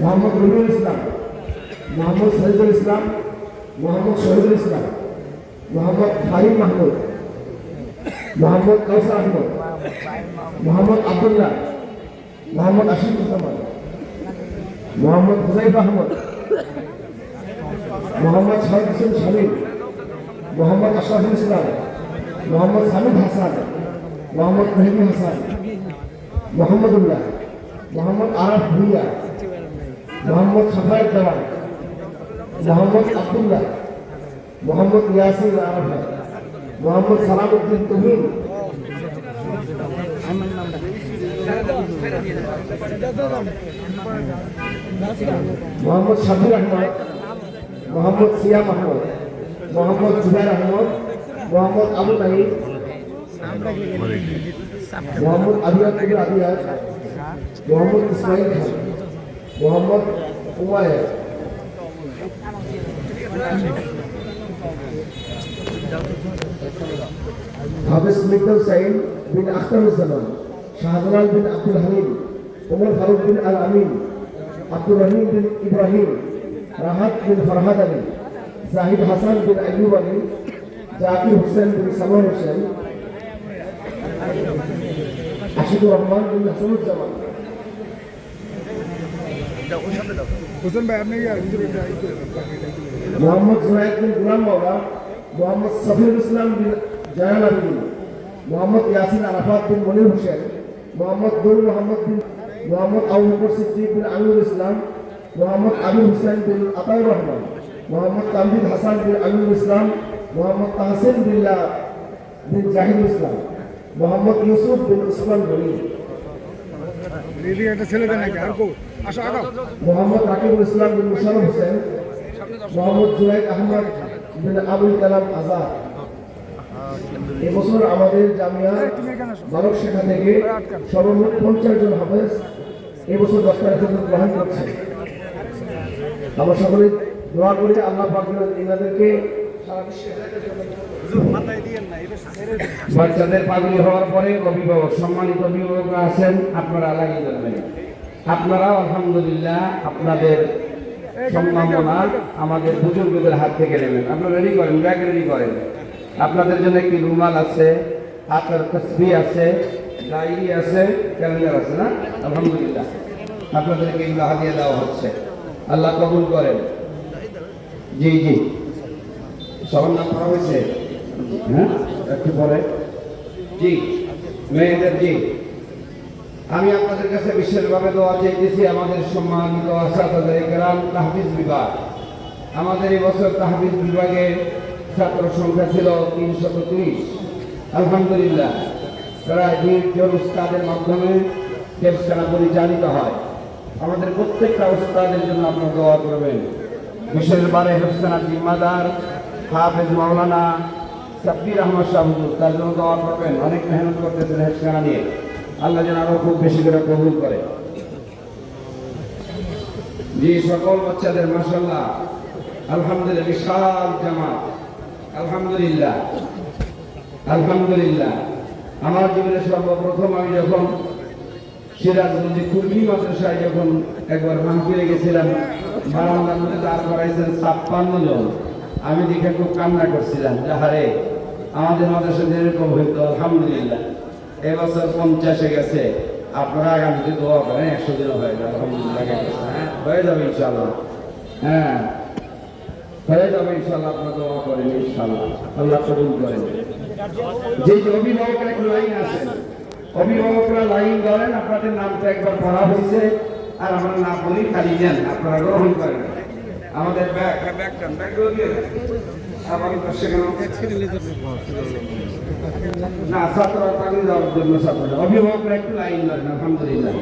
মোহাম্মদ রবিউল ইসলাম, মোহাম্মদ শহীদুল ইসলাম, মোহাম্মদ শহীদুল ইসলাম, মোহাম্মদ ফাহিম মাহমুদ, মোহাম্মদ কাউসার আহমদ, মোহাম্মদ আবদুল্লাহ, মোহাম্মদ আশিকুজ্জামান মোহাম্মদ হুজাইফ আহমদ, মোহাম্মদ শহীদ হোসেন শামীম, মোহাম্মদ আশরাফুল ইসলাম, মোহাম্মদ সামিদ হাসান, মোহাম্মদ মেহেদি হাসান, মোহাম্মদুল্লাহ মোহাম্মদ আরাফ ভুইয়া, মোহাম্মদ সাফায়ত দেওয়ান মোহাম্মদ আবদুল্লাহ, মোহাম্মদ ইয়াসির আরাফা মোহাম্মদ সালামউদ্দিন তুহিন। মোহাম্মদ শাবির আহমদ মোহাম্মদ সিয়াম আহমদ, মোহাম্মদ জুবাইর আহমদ, মোহাম্মদ আবু নাহিদ মোহাম্মদ আবিয়াত আবিয়াত মোহাম্মদ ইসমাইল খান মোহাম্মদ উমায়ের হাফিজ মিকদল sign bin Akhtaruzzaman Shahjalal bin Abdul Hamid Omar Faruk bin Al Amin Abdur Rahim bin Ibrahim Rahat bin Farhad Ali Zahid Hasan বিন আইয়ুব আলী জাকির হোসেন বিন সালোয়ার হোসেন আশিকুর রহমান বিন হাসানুজ্জামান হোসেন ভাই আপনি মোহাম্মদ জুনায়দ বিন গুলাম মাওলা মোহাম্মদ সফিউল ইসলাম বিন জয়াল আবিদিন মোহাম্মদ ইয়াসিন আরাফাত বিন মনির হোসেন মোহাম্মদ দুল মোহাম্মদ বিন মোহাম্মদ আবু বকর সিদ্দিক বিন আমিনুল ইসলাম মোহাম্মদ আবির হোসেন বিন আতাউর রহমান মোহাম্মদ তামজিদ হাসান বিন আমিনুল ইসলাম মোহাম্মদ তাহসিন বিল্লাহ বিন জাহিদুল ইসলাম মোহাম্মদ ইউসুফ বিন উসমান গনি। একটা নাকি আর কো আসো আগাও মোহাম্মদ রাকিবুল ইসলাম বিন মুশারফ হোসেন মোহাম্মদ জুনাইদ আহমদ বিন আবুল কালাম আজাদ। এবছর আমাদের জামিয়া বালক শাখা থেকে সর্বমোট পঞ্চাশ জন হাফেজ এবছর দশ তারিখ গ্রহণ করছে। আমরা সকলে দোয়া করি আল্লাহ পাক যেন এনাদেরকে সারা বিশ্বে বাচ্চাদের পাগলি হওয়ার পরে অভিভাবক সম্মানিত অভিভাবকরা আছেন, আপনারা লাগিয়ে যাবেন আপনারাও আলহামদুলিল্লাহ আপনাদের সম্ভাবনা আমাদের বুজুর্গদের হাত থেকে নেবেন। আপনারা রেডি করেন? ব্যাগ রেডি করেন। আপনাদের জন্য একটি রুমাল আছে আপনার তসবি আছে, ডায়েরি আছে ক্যালেন্ডার আছে না? আলহামদুলিল্লাহ। আপনাদেরকে এগুলো হাতিয়ে দেওয়া হচ্ছে। আল্লাহ কবুল করেন। জি জি। সবার নাম করা হয়েছে? হ্যাঁ? জি আমি আপনাদের কাছে বিশেষভাবে দোয়া চাইতেছি, আমাদের সম্মানিত আসাদাদের গ্রাম তাহবিজ বিভাগ। আমাদের এই বছর তাহবিজ বিভাগে ছাত্র সংখ্যা ছিল তিনশত ত্রিশ। আলহামদুলিল্লাহ, প্রায় দুই জন উস্তাদের মাধ্যমে দেবখানা পরিচালিত হয়। আমাদের প্রত্যেকটা উস্তাদের জন্য আপনারা দোয়া করবেন। বিশেষবারে হেফসানা জিম্মাদার হাফেজ মাওলানা সাব্বির আহমদ শাহুদুর তার জন্য দোয়া করবেন, অনেক মেহনত করতেছেন হেফসানা নিয়ে। আল্লাহ যেন আরও খুব বেশি করে কবুল করে। জি, সকল বাচ্চাদের মাসাল্লাহ আলহামদুলিল্লাহ, বিশাল জামাত। আলহামদুলিল্লাহ। আলহামদুলিল্লাহ। আমার জীবনে সর্বপ্রথম আমি যখন সিরাজগঞ্জে কুর্মি মাদ্রাসায় যখন একবার মাহফিলে গেছিলাম, বারান্দার মধ্যে দাঁড় করাইছেন ছাপ্পান্ন জন। আমি দেখে খুব কান্না করছিলাম যাহারে আমাদের মাদ্রাসা যেরকম হইতো, আলহামদুলিল্লাহ। এবছর পঞ্চাশে গেছে। আপনারা আগামীতে দোয়া করেন, একশো দিন হয়ে যাবে, আলহামদুলিল্লাহ হ্যাঁ? হয়ে যাবে ইনশাল্লাহ হ্যাঁ। হয়ে যাবে ইনশাল্লাহ আপনারা দোয়া করেন ইনশাল্লাহ আল্লাহ কবুল করেন। যে অভিভাবকের লাইন অভিভাবকরা লাইন ধরেন, আপনাদের নামটা একবার পড়া হয়েছে, আর আমরা না বলি, খালি নেন, আপনারা গ্রহণ করেন। আমাদের ব্যাগ ব্যাগ দেন। না ছাত্ররা পানি দেওয়ার জন্য ছাত্ররা। অভিভাবকরা একটু লাইন ধরেন আলহামদুলিল্লাহ।